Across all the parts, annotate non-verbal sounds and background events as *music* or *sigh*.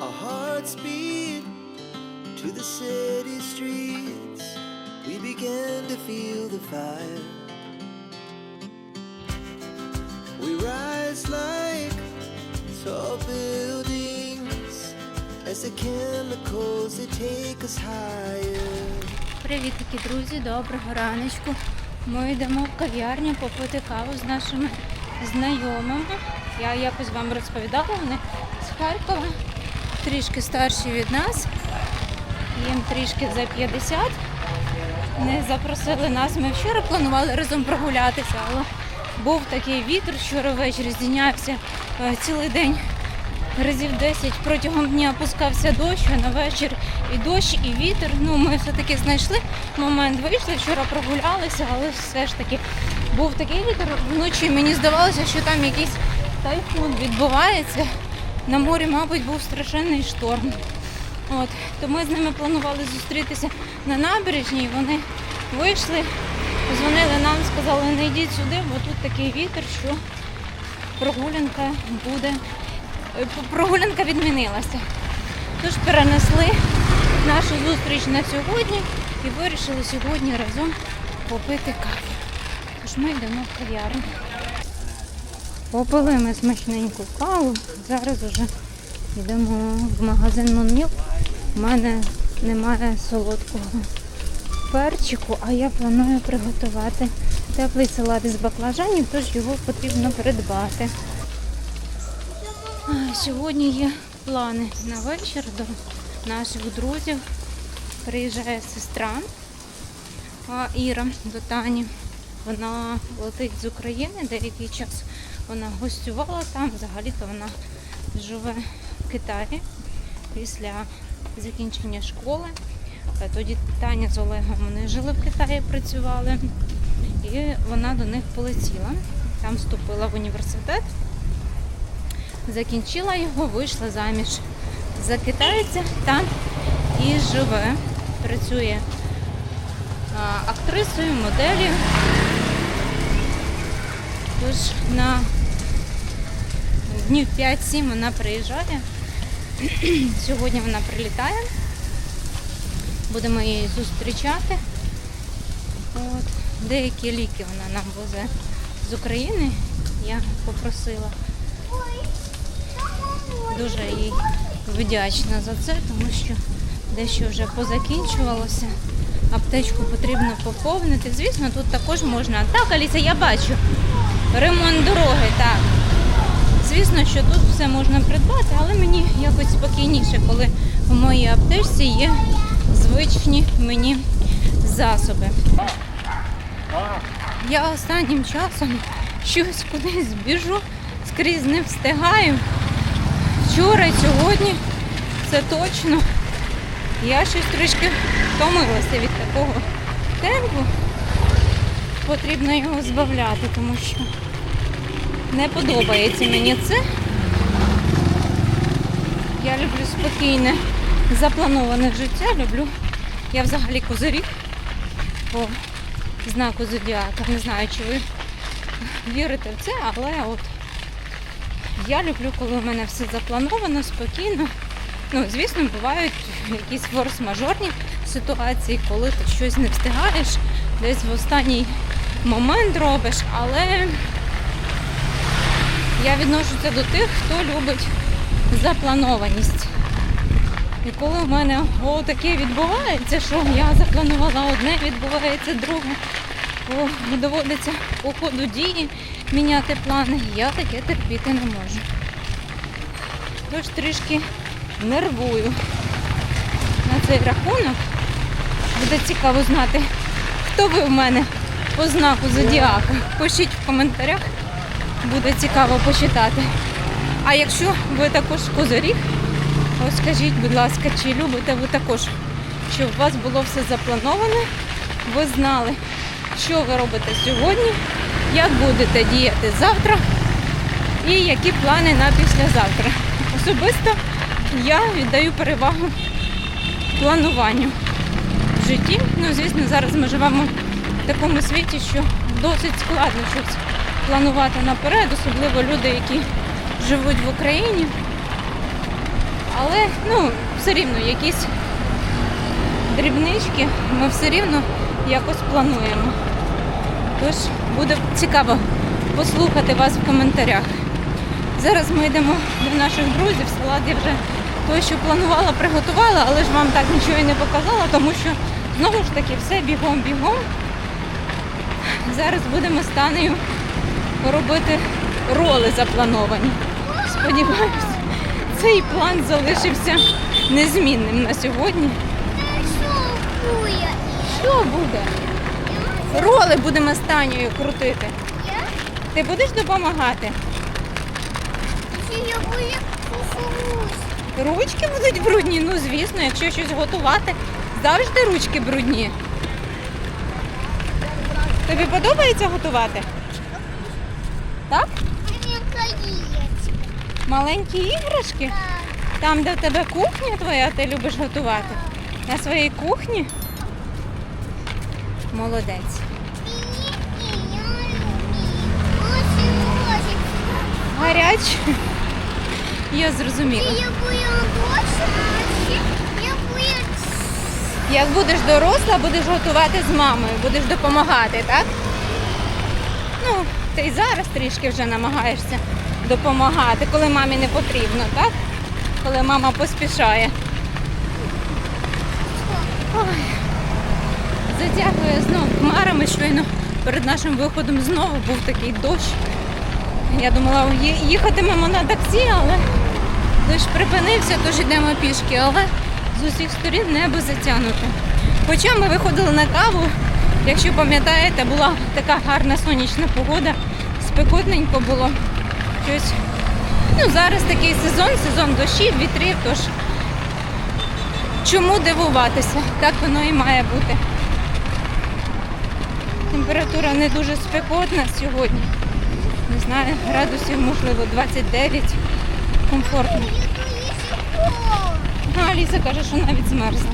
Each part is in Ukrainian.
Our hearts beat to the city streets. We began to feel the fire. We rise like tall buildings as the chemicals they take us higher. Привіт, такі друзі, доброго раночку. Ми йдемо в кав'ярню попити каву з нашими знайомими. Я якось вам розповідала, вони з Харкова, трішки старші від нас, їм трішки за 50. Не запросили нас. Ми вчора планували разом прогулятися, але був такий вітер, вчора ввечері здійнявся е, цілий день разів 10 протягом дня опускався дощ, а на вечір і дощ, і вітер. Ну, ми все-таки знайшли момент, вийшли, вчора прогулялися, але все ж таки був такий вітер. Вночі мені здавалося, що там якийсь тайфун відбувається. На морі, мабуть, був страшенний шторм. От, то ми з ними планували зустрітися на набережній. Вони вийшли, дзвонили нам, сказали, не йдіть сюди, бо тут такий вітер, що прогулянка буде Е, прогулянка відмінилася. Тож перенесли нашу зустріч на сьогодні і вирішили сьогодні разом попити каву. Тож ми йдемо в кав'ярню. Попили ми смачненьку каву. Зараз вже йдемо в магазин Монміл. У мене немає солодкого перчику, а я планую приготувати теплий салат із баклажанів, тож його потрібно придбати. Сьогодні є плани на вечір до наших друзів. Приїжджає сестра Іра до Тані. Вона летить з України, деякий час вона гостювала там, взагалі-то вона живе в Китаї після закінчення школи. Е, Тоді Таня з Олегом вони жили в Китаї, працювали. І вона до них полетіла. Там вступила в університет закінчила його, вийшла заміж за китайця там і живе. Працює актрисою, моделлю. Тож на днів 5-7 вона приїжджає. *clears throat* Сьогодні вона прилітає. Будемо її зустрічати. От. Деякі ліки вона нам везе з України. Я попросила дуже їй вдячна за це, тому що дещо вже позакінчувалося. Аптечку потрібно поповнити. Звісно, тут також можна. Так, Аліса, я бачу. Ремонт дороги, так. Звісно, що тут все можна придбати, але мені якось спокійніше, коли в моїй аптечці є звичні мені засоби. Я останнім часом щось кудись біжу, скрізь не встигаю. Вчора і сьогодні це точно. Я щось трішки втомилася від такого темпу. Потрібно його збавляти, тому що не подобається мені це. Я люблю спокійне, заплановане життя. Люблю. Я взагалі козиріг по знаку зодіака. Не знаю, чи ви вірите в це, але от я люблю, коли у мене все заплановано, спокійно. Ну, звісно, бувають якісь форс-мажорні ситуації, коли ти щось не встигаєш, десь в останній момент робиш, але я відношуся до тих, хто любить запланованість. І коли в мене о, таке відбувається, що я запланувала одне, відбувається друге, о, доводиться по ходу дії міняти плани, я таке терпіти не можу. Тож трішки нервую на цей рахунок. Буде цікаво знати, хто ви в мене по знаку зодіака. Пишіть в коментарях, буде цікаво почитати. А якщо ви також козиріг, ось скажіть, будь ласка, чи любите ви також, щоб у вас було все заплановане, ви знали, що ви робите сьогодні, як будете діяти завтра і які плани на післязавтра. Особисто я віддаю перевагу плануванню в житті. Ну, звісно, зараз ми живемо в такому світі, що досить складно щось планувати наперед, особливо люди, які живуть в Україні. Але ну, все рівно якісь дрібнички ми все рівно якось плануємо. Тож буде цікаво послухати вас в коментарях. Зараз ми йдемо до наших друзів. Салат я вже той, що планувала, приготувала, але ж вам так нічого і не показала, тому що знову ж таки все бігом-бігом. Зараз будемо з Танею робити роли заплановані. Сподіваюсь, цей план залишився незмінним на сьогодні. Що буде? Роли будемо Танею крутити. Ти будеш допомагати? Ручки будуть брудні? Ну, звісно, якщо щось готувати, завжди ручки брудні. Тобі подобається готувати? Так? Маленькі іграшки? Там, де в тебе кухня твоя, ти любиш готувати? На своїй кухні? Молодець. Гаряче? Я зрозуміла. Як будеш доросла, будеш готувати з мамою, будеш допомагати, так? Ну, ти й зараз трішки вже намагаєшся допомагати, коли мамі не потрібно, так? Коли мама поспішає. Ой, затягує знов хмарами щойно перед нашим виходом знову був такий дощ. Я думала, їхатимемо на таксі, але дощ припинився, тож йдемо пішки, але з усіх сторін небо затягнуте. Хоча ми виходили на каву, якщо пам'ятаєте, була така гарна сонячна погода, спекотненько було. Щось. Ну, зараз такий сезон, сезон дощів, вітрів, тож чому дивуватися? Так воно і має бути. Температура не дуже спекотна сьогодні. Не знаю, градусів, можливо, 29. Комфортно. А Аліса каже, що навіть змерзла.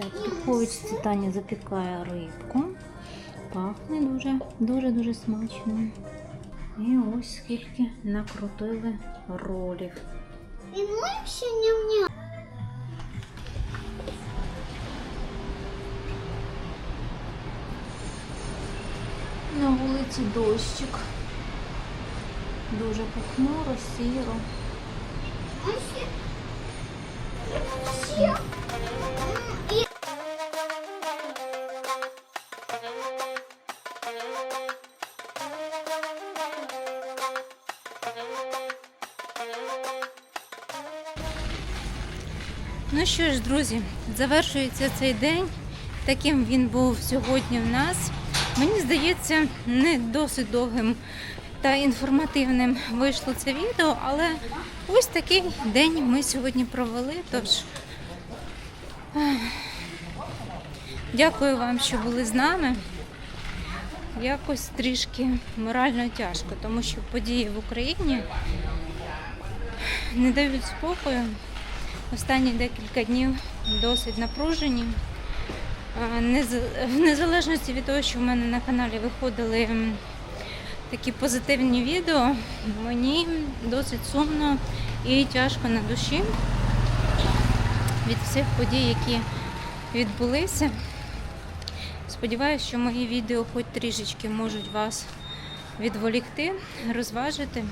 Так, в Таня запікає рибку. Пахне дуже, дуже-дуже смачно. І ось скільки накрутили ролів. Вернемся ням-ням. На вулиці дощик. Дуже похмуро, сіро. А Ну що ж, друзі, завершується цей день. Таким він був сьогодні в нас. Мені здається, не досить довгим та інформативним вийшло це відео, але ось такий день ми сьогодні провели. Тож дякую вам, що були з нами. Якось трішки морально тяжко, тому що події в Україні не дають спокою. Останні декілька днів досить напружені. В незалежності від того, що в мене на каналі виходили такі позитивні відео, мені досить сумно і тяжко на душі від всіх подій, які відбулися. Сподіваюся, що мої відео хоч трішечки можуть вас відволікти, розважити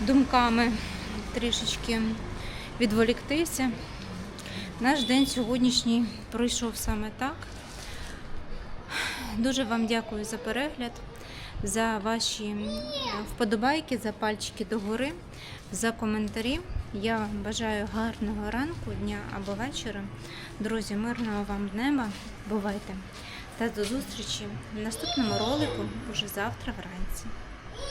думками трішечки відволіктися. Наш день сьогоднішній пройшов саме так. Дуже вам дякую за перегляд, за ваші вподобайки, за пальчики догори, за коментарі. Я бажаю гарного ранку, дня або вечора. Друзі, мирного вам неба. Бувайте! Та до зустрічі в наступному ролику уже завтра вранці.